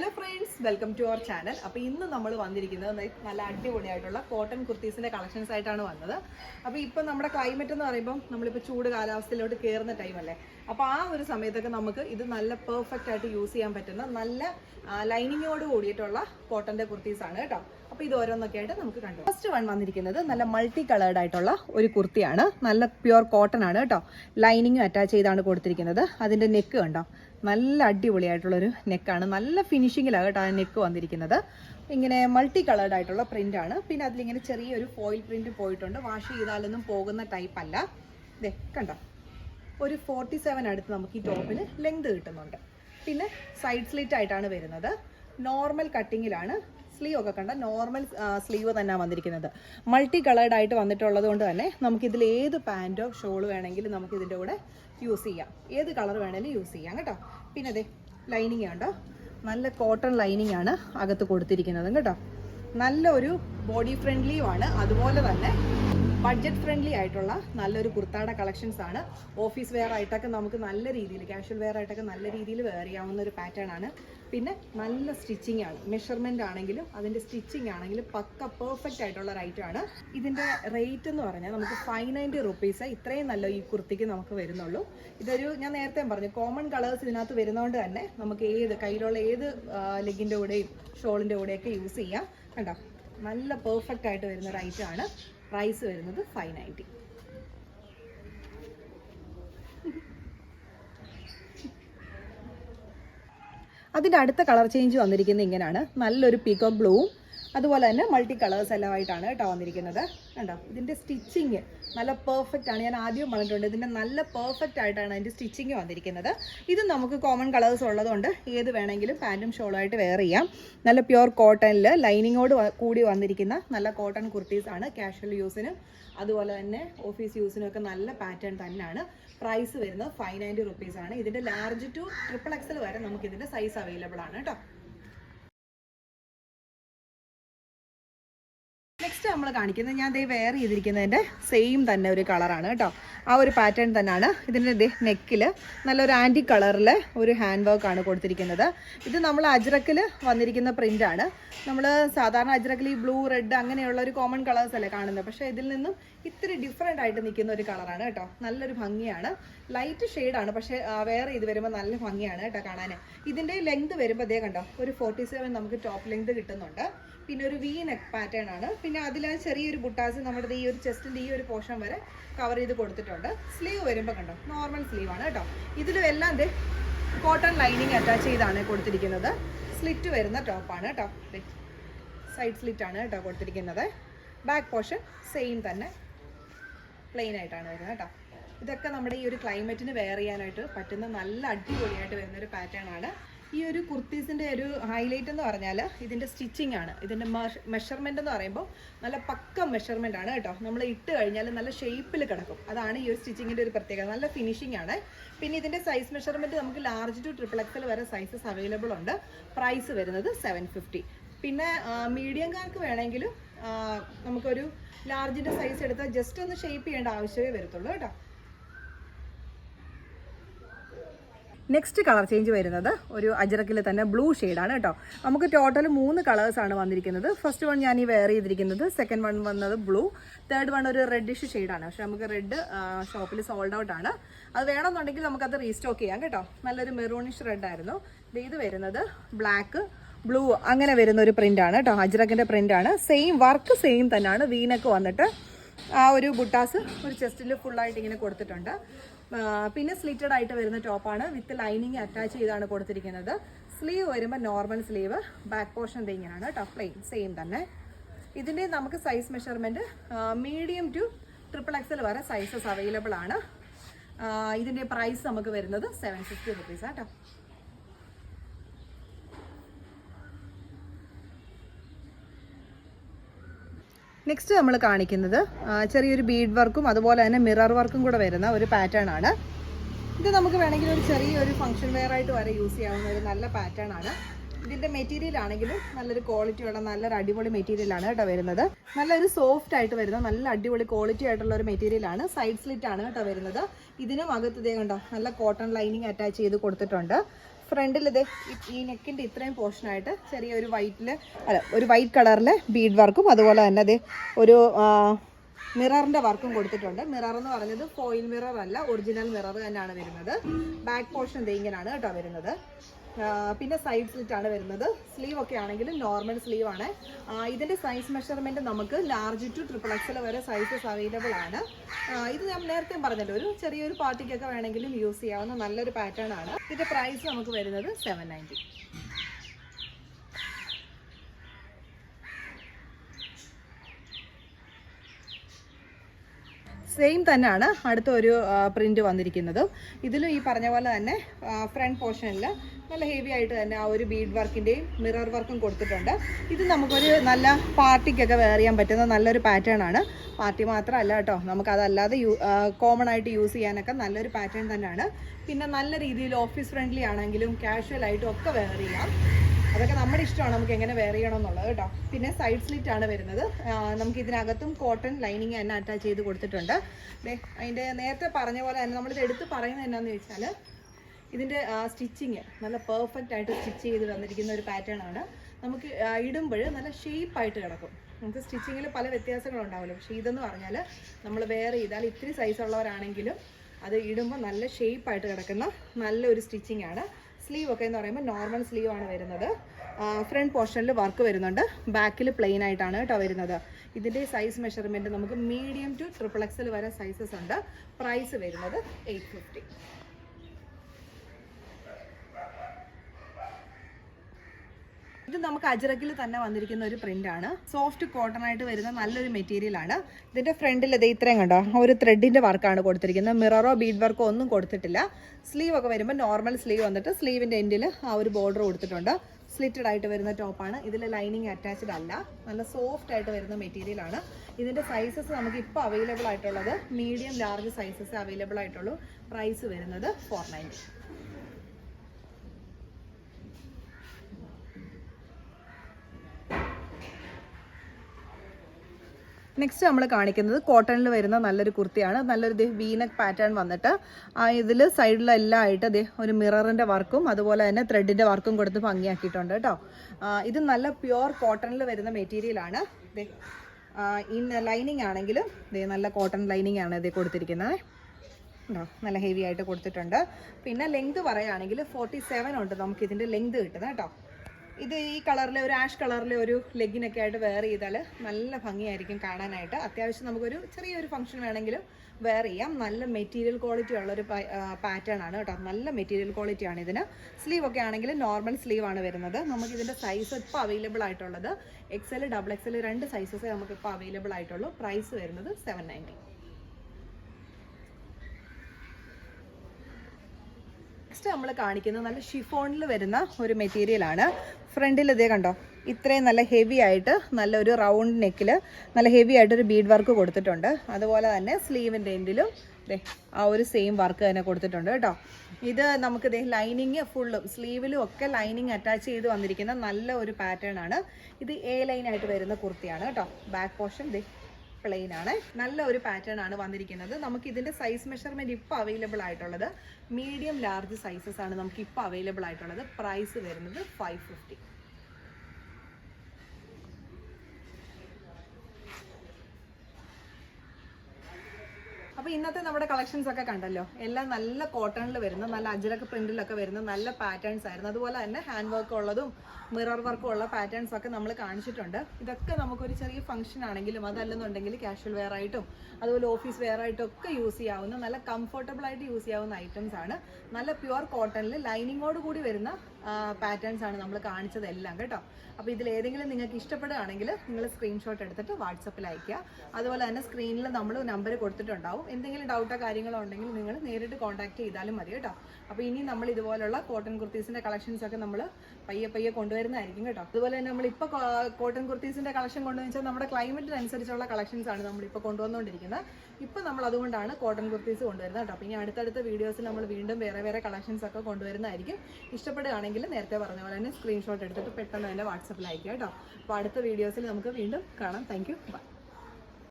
Hello friends welcome to our channel അപ്പോൾ ഇന്ന് നമ്മൾ വന്നിരിക്കുന്നത് നല്ല അടിപൊളിയായിട്ടുള്ള കോട്ടൺ കുർത്തീസിന്റെ കളക്ഷൻസ് ആയിട്ടാണ് വന്നത്. അപ്പോൾ ഇപ്പം നമ്മുടെ ക്ലൈമറ്റ് എന്ന് പറയുമ്പോൾ നമ്മളിപ്പോൾ ചൂട് കാലാവസ്ഥയിലോട്ട് കയറുന്ന ടൈമല്ലേ അപ്പോൾ ആ ഒരു സമയത്തൊക്കെ നമുക്ക് ഇത് നല്ല പെർഫെക്റ്റ് ആയിട്ട് യൂസ് ചെയ്യാൻ പറ്റുന്ന നല്ല ലൈനിങ്ങോട് കൂടിയിട്ടുള്ള കോട്ടന്റെ കുർത്തീസ് ആണ് കേട്ടോ. അപ്പോൾ ഇത് ഓരോന്നൊക്കെ ആയിട്ട് നമുക്ക് കണ്ടു. ഫസ്റ്റ് വൺ വന്നിരിക്കുന്നത് നല്ല മൾട്ടി കളേർഡ് ആയിട്ടുള്ള ഒരു കുർത്തിയാണ്. നല്ല പ്യുർ കോട്ടൺ ആണ് കേട്ടോ. ലൈനിങ്ങും അറ്റാച്ച് ചെയ്താണ് കൊടുത്തിരിക്കുന്നത്. അതിന്റെ നെക്ക് കണ്ടോ? നല്ല അടിപൊളിയായിട്ടുള്ളൊരു നെക്കാണ് നല്ല ഫിനിഷിങ്ങിലാണ് കേട്ടോ ആ നെക്ക് വന്നിരിക്കുന്നത്. ഇങ്ങനെ മൾട്ടി കളേർഡ് ആയിട്ടുള്ള പ്രിന്റ് ആണ്. പിന്നെ അതിലിങ്ങനെ ചെറിയൊരു ഫോയിൽ പ്രിന്റ് പോയിട്ടുണ്ട്. വാഷ് ചെയ്താലൊന്നും പോകുന്ന ടൈപ്പ് അല്ല. ദേ കണ്ടോ? ഒരു ഫോർട്ടി സെവൻ അടുത്ത് നമുക്ക് ഈ ടോപ്പിന് ലെങ്ത് കിട്ടുന്നുണ്ട്. പിന്നെ സൈഡ് സ്ലിറ്റ് ആയിട്ടാണ് വരുന്നത്. നോർമൽ കട്ടിങ്ങിലാണ് സ്ലീവ് ഒക്കെ കണ്ട നോർമൽ സ്ലീവ് തന്നെ വന്നിരിക്കുന്നത്. മൾട്ടി കളേർഡ് ആയിട്ട് വന്നിട്ടുള്ളത് കൊണ്ട് തന്നെ നമുക്കിതിൽ ഏത് പാന്റോ ഷോൾ വേണമെങ്കിലും നമുക്ക് ഇതിന്റെ കൂടെ യൂസ് ചെയ്യാം. ഏത് കളർ വേണമെങ്കിലും യൂസ് ചെയ്യാം കേട്ടോ. പിന്നെ അതെ ലൈനിങ് ഉണ്ടോ നല്ല കോട്ടൺ ലൈനിങ് ആണ് അകത്ത് കൊടുത്തിരിക്കുന്നത് കേട്ടോ. നല്ലൊരു ബോഡി ഫ്രണ്ട്ലിയുമാണ് അതുപോലെ തന്നെ ബഡ്ജറ്റ് ഫ്രണ്ട്ലി ആയിട്ടുള്ള നല്ലൊരു കുർത്താട കളക്ഷൻസ് ആണ്. ഓഫീസ് വെയർ ആയിട്ടൊക്കെ നമുക്ക് നല്ല രീതിയിൽ കാഷ്വൽ വെയർ ആയിട്ടൊക്കെ നല്ല രീതിയിൽ വെയർ ചെയ്യാവുന്ന ഒരു പാറ്റേൺ ആണ് പിന്നെ നല്ല സ്റ്റിച്ചിങ് ആണ്. മെഷർമെന്റ് ആണെങ്കിലും അതിന്റെ സ്റ്റിച്ചിങ് ആണെങ്കിലും പക്ക പെർഫെക്റ്റ് ആയിട്ടുള്ള റൈറ്റ് ആണ്. ഇതിന്റെ റേറ്റ് എന്ന് പറഞ്ഞാൽ നമുക്ക് ഫൈവ് നയന്റി റുപ്പീസ് ഇത്രയും നല്ല ഈ കുർത്തിക്ക് നമുക്ക് വരുന്നുള്ളൂ. ഇതൊരു ഞാൻ നേരത്തെ പറഞ്ഞു കോമൺ കളേഴ്സ് ഇതിനകത്ത് വരുന്നതുകൊണ്ട് തന്നെ നമുക്ക് ഏത് കയ്യിലുള്ള ഏത് ലെഗിന്റെ കൂടെയും ഷോളിന്റെ കൂടെയൊക്കെ യൂസ് ചെയ്യാം. കണ്ടോ? നല്ല പെർഫെക്റ്റ് ആയിട്ട് വരുന്ന റൈറ്റ് ആണ്. പ്രൈസ് വരുന്നത് ഫൈവ് നയന്റി അതിന്റെ അടുത്ത കളർ ചേഞ്ച് വന്നിരിക്കുന്നത് ഇങ്ങനെയാണ്. നല്ലൊരു പീക്കോക്ക് ബ്ലൂവും അതുപോലെ തന്നെ മൾട്ടി കളേഴ്സ് എല്ലാം ആയിട്ടാണ് കേട്ടോ വന്നിരിക്കുന്നത്. കണ്ടോ? ഇതിന്റെ സ്റ്റിച്ചിങ് നല്ല പെർഫെക്റ്റ് ആണ്. ഞാൻ ആദ്യം പറഞ്ഞിട്ടുണ്ട് ഇതിന്റെ നല്ല പെർഫെക്റ്റ് ആയിട്ടാണ് അതിന്റെ സ്റ്റിച്ചിങ് വന്നിരിക്കുന്നത്. ഇത് നമുക്ക് കോമൺ കളേഴ്സ് ഉള്ളതുകൊണ്ട് ഏത് വേണമെങ്കിലും പാന്റും ഷോളുമായിട്ട് വെയർ ചെയ്യാം. നല്ല പ്യുവർ കോട്ടണിൽ ലൈനിങ്ങോട് കൂടി വന്നിരിക്കുന്ന നല്ല കോട്ടൺ കുർത്തീസ് ആണ് കാഷ്വൽ യൂസിനും അതുപോലെ തന്നെ ഓഫീസ് യൂസിനും ഒക്കെ നല്ല പാറ്റേൺ തന്നെയാണ്. പ്രൈസ് വരുന്നത് ഫൈവ് നയന്റി റുപ്പീസാണ് ഇതിന്റെ ലാർജ് ടു ട്രിപ്പിൾ എക്സൽ വരെ നമുക്കിതിന്റെ സൈസ് അവൈലബിൾ ആണ് കേട്ടോ. നമ്മൾ കാണിക്കുന്നത്. ഞാൻ ദേ വെയർ ചെയ്തിരിക്കുന്നതിന്റെ സെയിം തന്നെ ഒരു കളറാണ് കേട്ടോ. ആ ഒരു പാറ്റേൺ തന്നെയാണ്. ഇതിന്റെ നെക്കിൽ നല്ലൊരു ആന്റി കളറിൽ ഒരു ഹാൻഡ് വർക്ക് ആണ് കൊടുത്തിരിക്കുന്നത്. ഇത് നമ്മൾ അജ്രക്കിൽ വന്നിരിക്കുന്ന പ്രിന്റ് ആണ്. നമ്മൾ സാധാരണ അജ്രക്കിൽ ഈ ബ്ലൂ റെഡ് അങ്ങനെയുള്ള ഒരു കോമൺ കളേഴ്സ് അല്ലേ കാണുന്നത്. പക്ഷേ ഇതിൽ നിന്നും ഇത്തിരി ഡിഫറെന്റ് ആയിട്ട് നിൽക്കുന്ന ഒരു കളറാണ് കേട്ടോ. നല്ലൊരു ഭംഗിയാണ്. ലൈറ്റ് ഷെയ്ഡാണ് പക്ഷേ വെയർ ചെയ്ത് വരുമ്പോൾ നല്ല ഭംഗിയാണ് കേട്ടോ കാണാൻ ഇതിന്റെ ലെങ്ത് വരുമ്പോൾ അതേ കണ്ടോ ഒരു ഫോർട്ടി സെവൻ നമുക്ക് ടോപ്പ് ലെങ്ത് കിട്ടുന്നുണ്ട്. പിന്നെ ഒരു വി നെക്ക് പാറ്റേൺ ആണ്. പിന്നെ അതിൽ ചെറിയൊരു ബുട്ടാസ് നമ്മുടെ ഈ ഒരു ചെസ്റ്റിന്റെ ഈ ഒരു പോർഷൻ വരെ കവർ ചെയ്ത് കൊടുത്തിട്ടുണ്ട്. സ്ലീവ് വരുമ്പോൾ കണ്ടോ? നോർമൽ സ്ലീവ് ആണ് കേട്ടോ. ഇതിലും എല്ലാം ഇത് കോട്ടൺ ലൈനിങ് അറ്റാച്ച് ചെയ്താണ് കൊടുത്തിരിക്കുന്നത്. സ്ലിറ്റ് വരുന്ന ടോപ്പാണ് കേട്ടോ. സൈഡ് സ്ലിറ്റ് ആണ് കേട്ടോ കൊടുത്തിരിക്കുന്നത്. ബാക്ക് പോർഷൻ സെയിം തന്നെ. പ്ലെയിൻ ആയിട്ടാണ് വരുന്നത് കേട്ടോ. ഇതൊക്കെ നമ്മുടെ ഈ ഒരു ക്ലൈമറ്റിന് വെയർ ചെയ്യാനായിട്ട് പറ്റുന്ന നല്ല അടിപൊളിയായിട്ട് വരുന്ന ഒരു പാറ്റേൺ ആണ്. ഈ ഒരു കുർത്തീസിന്റെ ഒരു ഹൈലൈറ്റ് എന്ന് പറഞ്ഞാൽ ഇതിന്റെ സ്റ്റിച്ചിങ് ആണ്. ഇതിന്റെ മെഷർമെന്റ് എന്ന് പറയുമ്പോൾ നല്ല പക്ക മെഷർമെന്റ് ആണ് കേട്ടോ. നമ്മൾ ഇട്ട് കഴിഞ്ഞാൽ നല്ല ഷേപ്പിൽ കിടക്കും. അതാണ് ഈ ഒരു സ്റ്റിച്ചിങ്ങിന്റെ ഒരു പ്രത്യേകത. നല്ല ഫിനിഷിംഗ് ആണ്. പിന്നെ ഇതിന്റെ സൈസ് മെഷർമെന്റ് നമുക്ക് ലാർജ് ടു ട്രിപ്പിൾ എക്സൽ വരെ സൈസസ് അവൈലബിൾ ഉണ്ട്. പ്രൈസ് വരുന്നത് സെവൻ ഫിഫ്റ്റി പിന്നെ മീഡിയംകാർക്ക് വേണമെങ്കിലും നമുക്കൊരു ലാർജിന്റെ സൈസ് എടുത്താൽ ജസ്റ്റ് ഒന്ന് ഷേപ്പ് ചെയ്യേണ്ട ആവശ്യമേ വരത്തുള്ളൂ കേട്ടോ. നെക്സ്റ്റ് കളർ ചേഞ്ച് വരുന്നത് ഒരു അജറക്കിൽ തന്നെ ബ്ലൂ ഷെയ്ഡാണ് കേട്ടോ. നമുക്ക് ടോട്ടൽ മൂന്ന് കളേഴ്സ് ആണ് വന്നിരിക്കുന്നത്. ഫസ്റ്റ് വൺ ഞാൻ ഈ വെയർ ചെയ്തിരിക്കുന്നത് സെക്കൻഡ് വൺ വന്നത് ബ്ലൂ തേർഡ് വൺ ഒരു റെഡിഷ് ഷെയ്ഡാണ് പക്ഷെ നമുക്ക് റെഡ് ഷോപ്പിൽ സോൾഡ് ഔട്ട് ആണ്. അത് വേണമെന്നുണ്ടെങ്കിൽ നമുക്കത് റീസ്റ്റോക്ക് ചെയ്യാം കേട്ടോ. നല്ലൊരു മെറൂണിഷ് റെഡ് ആയിരുന്നു. ഇത് വരുന്നത് ബ്ലാക്ക് ബ്ലൂ അങ്ങനെ വരുന്ന ഒരു പ്രിന്റ് ആണ് കേട്ടോ. പ്രിന്റ് ആണ്. സെയിം വർക്ക് സെയിം തന്നെയാണ്. വീനൊക്കെ വന്നിട്ട് ആ ഒരു ബുട്ടാസ് ഒരു ചെസ്റ്റിൽ ഫുള്ളായിട്ട് ഇങ്ങനെ കൊടുത്തിട്ടുണ്ട്. പിന്നെ സ്ലിറ്റഡ് ആയിട്ട് വരുന്ന ടോപ്പാണ് വിത്ത് ലൈനിങ് അറ്റാച്ച് ചെയ്താണ് കൊടുത്തിരിക്കുന്നത്. സ്ലീവ് വരുമ്പോൾ നോർമൽ സ്ലീവ് ബാക്ക് പോർഷൻ ഇങ്ങനെയാണ് ടഫ് പ്ലെയിൻ സെയിം തന്നെ. ഇതിന്റെ നമുക്ക് size measurement medium to triple XL വരെ സൈസസ് അവൈലബിൾ ആണ്. ഇതിന്റെ പ്രൈസ് നമുക്ക് വരുന്നത് സെവൻ ഫിഫ്റ്റി റുപ്പീസ് കേട്ടോ നെക്സ്റ്റ് നമ്മൾ കാണിക്കുന്നത് ചെറിയൊരു ബീഡ് വർക്കും അതുപോലെ തന്നെ മിറർ വർക്കും കൂടെ വരുന്ന ഒരു പാറ്റേൺ ആണ്. ഇത് നമുക്ക് വേണമെങ്കിൽ ഒരു ചെറിയൊരു ഫംഗ്ഷൻ വെയർ ആയിട്ട് വരെ യൂസ് ചെയ്യാവുന്ന ഒരു നല്ല പാറ്റേൺ ആണ്. ഇതിന്റെ മെറ്റീരിയൽ ആണെങ്കിലും നല്ലൊരു ക്വാളിറ്റി ഉള്ള നല്ലൊരു അടിപൊളി മെറ്റീരിയൽ ആണ് കേട്ടോ വരുന്നത്. നല്ലൊരു സോഫ്റ്റ് ആയിട്ട് വരുന്ന നല്ല അടിപൊളി ക്വാളിറ്റി ആയിട്ടുള്ള ഒരു മെറ്റീരിയൽ ആണ്. സൈഡ് സ്ലിറ്റ് ആണ് കേട്ടോ വരുന്നത്. ഇതിനും അകത്ത് ഇതേ കണ്ടോ നല്ല കോട്ടൺ ലൈനിങ് അറ്റാച്ച് ചെയ്ത് കൊടുത്തിട്ടുണ്ട്. ഫ്രണ്ടിൽ ഇത് ഈ- നെക്കിന്റെ ഇത്രയും പോർഷനായിട്ട് ചെറിയൊരു വൈറ്റിൽ അല്ല ഒരു വൈറ്റ് കളറിലെ ബീഡ് വർക്കും അതുപോലെ തന്നെ അത് ഒരു മിററിന്റെ വർക്കും കൊടുത്തിട്ടുണ്ട്. മിറർ എന്ന് പറഞ്ഞത് ഫോയിൽ മിറർ അല്ല ഒറിജിനൽ മിറർ തന്നെയാണ് വരുന്നത്. ബാക്ക് പോർഷൻ ഇത് ഇങ്ങനെയാണ് കേട്ടോ വരുന്നത്. പിന്നെ സൈഡ് സ്ലിറ്റ് ആണ് വരുന്നത്. സ്ലീവ് ഒക്കെ ആണെങ്കിലും നോർമൽ സ്ലീവ് ആണ്. ഇതിന്റെ സൈസ് മെഷർമെന്റ് നമുക്ക് ലാർജ് ടു ട്രിപ്പിൾ എക്സൽ വരെ സൈസസ് അവൈലബിൾ ആണ്. ഇത് ഞാൻ നേരത്തെ പറഞ്ഞല്ലോ ഒരു ചെറിയൊരു പാർട്ടിക്കൊക്കെ വേണമെങ്കിലും യൂസ് ചെയ്യാവുന്ന നല്ലൊരു പാറ്റേൺ ആണ്. ഇതിന്റെ പ്രൈസ് നമുക്ക് വരുന്നത് സെവൻ നയന്റി സെയിം തന്നെയാണ് അടുത്ത ഒരു പ്രിന്റ് വന്നിരിക്കുന്നത്. ഇതിലും ഈ പറഞ്ഞ പോലെ തന്നെ ഫ്രണ്ട് പോർഷനിൽ നല്ല ഹെവി ആയിട്ട് തന്നെ ആ ഒരു ബീഡ് വർക്കിന്റെയും മിറർ വർക്കും കൊടുത്തിട്ടുണ്ട്. ഇത് നമുക്കൊരു നല്ല പാർട്ടിക്കൊക്കെ വെയർ ചെയ്യാൻ പറ്റുന്ന നല്ലൊരു പാറ്റേൺ ആണ്. പാർട്ടി മാത്രമല്ല കേട്ടോ നമുക്കതല്ലാതെ യൂ കോമൺ ആയിട്ട് യൂസ് ചെയ്യാനൊക്കെ നല്ലൊരു പാറ്റേൺ തന്നെയാണ്. പിന്നെ നല്ല രീതിയിൽ ഓഫീസ് ഫ്രണ്ട്ലി ആണെങ്കിലും കാഷ്വൽ ആയിട്ടും ഒക്കെ വെയർ ചെയ്യാം. അതൊക്കെ നമ്മുടെ ഇഷ്ടമാണ്. നമുക്ക് എങ്ങനെ വെയർ ചെയ്യണം എന്നുള്ളത് കേട്ടോ. പിന്നെ സൈഡ് സ്ലിറ്റ് ആണ് വരുന്നത്. നമുക്ക് ഇതിനകത്തും കോട്ടൺ ലൈനിങ് തന്നെ അറ്റാച്ച് ചെയ്ത് കൊടുത്തിട്ടുണ്ട്. അതിന്റെ നേരത്തെ പറഞ്ഞ പോലെ തന്നെ നമ്മളിത് എടുത്ത് പറയുന്നത് എന്നാന്ന് ചോദിച്ചാൽ ഇതിന്റെ സ്റ്റിച്ചിങ് നല്ല പെർഫെക്റ്റ് ആയിട്ട് സ്റ്റിച്ച് ചെയ്ത് വന്നിരിക്കുന്ന ഒരു പാറ്റേൺ ആണ്. നമുക്ക് ഇടുമ്പോൾ നല്ല ഷേപ്പായിട്ട് കിടക്കും. നമുക്ക് സ്റ്റിച്ചിങ്ങിൽ പല വ്യത്യാസങ്ങളുണ്ടാവില്ല പക്ഷേ ഇതെന്ന് പറഞ്ഞാൽ നമ്മൾ വെയർ ചെയ്താൽ ഇത്തിരി സൈസ് ഉള്ളവരാണെങ്കിലും അത് ഇടുമ്പോൾ നല്ല ഷേപ്പായിട്ട് കിടക്കുന്ന നല്ലൊരു സ്റ്റിച്ചിങ് ആണ്. സ്ലീവ് ഒക്കെ എന്ന് പറയുമ്പോൾ നോർമൽ സ്ലീവ് ആണ് വരുന്നത്. ഫ്രണ്ട് പോർഷനിൽ വർക്ക് വരുന്നുണ്ട്. ബാക്കിൽ പ്ലെയിൻ ആയിട്ടാണ് കേട്ടോ വരുന്നത്. ഇതിന്റെ സൈസ് മെഷർമെന്റ് നമുക്ക് മീഡിയം ടു ട്രിപ്പിൾ എക്സൽ വരെ സൈസസ് ഉണ്ട്. പ്രൈസ് വരുന്നത് എയ്റ്റ് ഫിഫ്റ്റി ഇത് നമുക്ക് അജിറക്കിൽ തന്നെ വന്നിരിക്കുന്ന ഒരു പ്രിന്റ് ആണ്. സോഫ്റ്റ് കോട്ടൺ ആയിട്ട് വരുന്ന നല്ലൊരു മെറ്റീരിയൽ ആണ്. ഇതിന്റെ ഫ്രണ്ടിൽ ഇത് ഇത്രയും കണ്ടോ? ഒരു ത്രെഡിന്റെ വർക്കാണ് കൊടുത്തിരിക്കുന്നത്. മിററോ ബീഡ് വർക്കോ ഒന്നും കൊടുത്തിട്ടില്ല. സ്ലീവ് ഒക്കെ വരുമ്പോൾ നോർമൽ സ്ലീവ് വന്നിട്ട് സ്ലീവിന്റെ എൻഡിൽ ആ ഒരു ബോർഡർ കൊടുത്തിട്ടുണ്ട്. സ്ലിറ്റഡ് ആയിട്ട് വരുന്ന ടോപ്പാണ് ഇതിൽ ലൈനിങ് അറ്റാച്ച്ഡ് അല്ല. നല്ല സോഫ്റ്റ് ആയിട്ട് വരുന്ന മെറ്റീരിയൽ ആണ്. ഇതിന്റെ സൈസസ് നമുക്ക് ഇപ്പോൾ അവൈലബിൾ ആയിട്ടുള്ളത് മീഡിയം ലാർജ് സൈസസ് അവൈലബിൾ ആയിട്ടുള്ളൂ. പ്രൈസ് വരുന്നത് ഫോർ നയന്റി നെക്സ്റ്റ് നമ്മൾ കാണിക്കുന്നത് കോട്ടണിൽ വരുന്ന നല്ലൊരു കുർത്തിയാണ്. നല്ലൊരു വീനക് പാറ്റേൺ വന്നിട്ട് ഇതിൽ സൈഡിലെല്ലാം ആയിട്ട് ദേ ഒരു മിററിന്റെ വർക്കും അതുപോലെ തന്നെ ത്രെഡിന്റെ വർക്കും കൊടുത്ത് ഭംഗിയാക്കിയിട്ടുണ്ട് കേട്ടോ. ഇത് നല്ല പ്യുവർ കോട്ടണിൽ വരുന്ന മെറ്റീരിയലാണ് ദേ ഇൻ ലൈനിങ് ആണെങ്കിലും ദേ നല്ല കോട്ടൺ ലൈനിങ് ആണ് ഇതേ കൊടുത്തിരിക്കുന്നത്. ഉണ്ടോ? നല്ല ഹെവി ആയിട്ട് കൊടുത്തിട്ടുണ്ട്. പിന്നെ ലെങ്ത് പറയുകയാണെങ്കിൽ ഫോർട്ടി സെവൻ ഉണ്ട്. നമുക്ക് ഇതിന്റെ ലെങ്ത് കിട്ടുന്നത് കേട്ടോ. ഇത് ഈ കളറിലെ ഒരു ആഷ് കളറിലെ ഒരു ലെഗിനൊക്കെ ആയിട്ട് വെയർ ചെയ്താൽ നല്ല ഭംഗിയായിരിക്കും കാണാനായിട്ട്. അത്യാവശ്യം നമുക്കൊരു ചെറിയൊരു ഫംഗ്ഷൻ വേണമെങ്കിലും വെയർ ചെയ്യാം. നല്ല മെറ്റീരിയൽ ക്വാളിറ്റി ഉള്ളൊരു പാറ്റേൺ ആണ് കേട്ടോ. നല്ല മെറ്റീരിയൽ ക്വാളിറ്റി ആണ് ഇതിന്. സ്ലീവ് ഒക്കെ ആണെങ്കിൽ നോർമൽ സ്ലീവ് ആണ് വരുന്നത്. നമുക്ക് ഇതിന്റെ സൈസ് ഇപ്പോൾ അവൈലബിൾ ആയിട്ടുള്ളത് എക്സൽ ഡബിൾ എക്സൽ രണ്ട് സൈസസ് നമുക്ക് ഇപ്പോൾ അവൈലബിൾ ആയിട്ടുള്ളൂ. പ്രൈസ് വരുന്നത് സെവൻ നയന്റി നെക്സ്റ്റ് നമ്മൾ കാണിക്കുന്നത് നല്ല ഷിഫോണിൽ വരുന്ന ഒരു മെറ്റീരിയൽ ആണ്. ഫ്രണ്ടിൽ ഇതേ കണ്ടോ? ഇത്രയും നല്ല ഹെവി ആയിട്ട് നല്ലൊരു റൗണ്ട് നെക്കിൽ നല്ല ഹെവി ആയിട്ടൊരു ബീഡ് വർക്ക് കൊടുത്തിട്ടുണ്ട്. അതുപോലെ തന്നെ സ്ലീവിന്റെ എൻഡിലും ആ ഒരു സെയിം വർക്ക് തന്നെ കൊടുത്തിട്ടുണ്ട് കേട്ടോ. ഇത് നമുക്ക് ഇതേ ലൈനിങ് ഫുള്ളും സ്ലീവിലും ഒക്കെ ലൈനിങ് അറ്റാച്ച് ചെയ്ത് വന്നിരിക്കുന്ന നല്ല ഒരു പാറ്റേൺ ആണ്. ഇത് എ ലൈനായിട്ട് വരുന്ന കുർത്തിയാണ് കേട്ടോ. ബാക്ക് പോർഷൻ ദേ. പ്ലെയിൻ ആണ്. നല്ല ഒരു പാറ്റേൺ ആണ് വന്നിരിക്കുന്നത്. നമുക്ക് ഇതിന്റെ സൈസ് മെഷർമെന്റ് ഇപ്പോൾ അവൈലബിൾ ആയിട്ടുള്ളത്. മീഡിയം ലാർജ് സൈസസ് ആണ് നമുക്ക് ഇപ്പോൾ അവൈലബിൾ ആയിട്ടുള്ളത്. പ്രൈസ് വരുന്നത് ഫൈവ് ഫിഫ്റ്റി അപ്പോൾ ഇന്നത്തെ നമ്മുടെ കളക്ഷൻസ് ഒക്കെ കണ്ടല്ലോ. എല്ലാം നല്ല കോട്ടണിൽ വരുന്ന നല്ല അജരക്ക് പ്രിന്റിലൊക്കെ വരുന്ന നല്ല പാറ്റേൺസ് ആയിരുന്നു. അതുപോലെ തന്നെ ഹാൻഡ് വർക്ക് ഉള്ളതും മിറർ വർക്കും ഉള്ള പാറ്റേൺസ് ഒക്കെ നമ്മൾ കാണിച്ചിട്ടുണ്ട്. ഇതൊക്കെ നമുക്കൊരു ചെറിയ ഫംഗ്ഷൻ ആണെങ്കിലും അതല്ലെന്നുണ്ടെങ്കിൽ കാഷ്വൽ വെയർ ആയിട്ടും അതുപോലെ ഓഫീസ് വെയർ ആയിട്ടും ഒക്കെ യൂസ് ചെയ്യാവുന്ന നല്ല കംഫർട്ടബിൾ ആയിട്ട് യൂസ് ചെയ്യാവുന്ന ഐറ്റംസ് ആണ്. നല്ല പ്യുവർ കോട്ടണിൽ ലൈനിങ്ങോട് കൂടി വരുന്ന പാറ്റേൺസ് ആണ് നമ്മൾ കാണിച്ചതെല്ലാം കേട്ടോ. അപ്പോൾ ഇതിൽ ഏതെങ്കിലും നിങ്ങൾക്ക് ഇഷ്ടപ്പെടുകയാണെങ്കിൽ നിങ്ങൾ സ്ക്രീൻഷോട്ട് എടുത്തിട്ട് വാട്സപ്പിൽ അയയ്ക്കുക. അതുപോലെ തന്നെ സ്ക്രീനിൽ നമ്മൾ നമ്പർ കൊടുത്തിട്ടുണ്ടാവും. എന്തെങ്കിലും ഡൗട്ടോ കാര്യങ്ങളോ ഉണ്ടെങ്കിൽ നിങ്ങൾ നേരിട്ട് കോൺടാക്ട് ചെയ്താലും മതി കേട്ടോ. അപ്പോൾ ഇനി നമ്മൾ ഇതുപോലുള്ള കോട്ടൺ കുർത്തീസിന്റെ കളക്ഷൻസൊക്കെ നമ്മൾ പയ്യെ പയ്യെ കൊണ്ടുവരുന്നതായിരിക്കും കേട്ടോ. അതുപോലെ തന്നെ നമ്മളിപ്പോൾ കോട്ടൺ കുർത്തീസിന്റെ കളക്ഷൻ കൊണ്ടുവന്ന് വെച്ചാൽ നമ്മുടെ ക്ലൈമറ്റിനനുസരിച്ചുള്ള കളക്ഷൻസ് ആണ് നമ്മളിപ്പോൾ കൊണ്ടുവന്നുകൊണ്ടിരിക്കുന്നത് ഇപ്പോൾ നമ്മൾ അതുകൊണ്ടാണ് കോട്ടൺ കുർത്തീസ് കൊണ്ടുവരുന്നത് കേട്ടോ. ഇനി അടുത്തടുത്ത വീഡിയോസിൽ നമ്മൾ വീണ്ടും വേറെ വേറെ കളക്ഷൻസ് ഒക്കെ കൊണ്ടുവരുന്നതായിരിക്കും. ഇഷ്ടപ്പെടുകയാണെങ്കിൽ നേരത്തെ പറഞ്ഞ പോലെ തന്നെ സ്ക്രീൻഷോട്ട് എടുത്തിട്ട് പെട്ടെന്ന് തന്നെ വാട്സപ്പിൽ അയക്കുക കേട്ടോ. അപ്പോൾ അടുത്ത വീഡിയോസിൽ നമുക്ക് വീണ്ടും കാണാം. Thank you by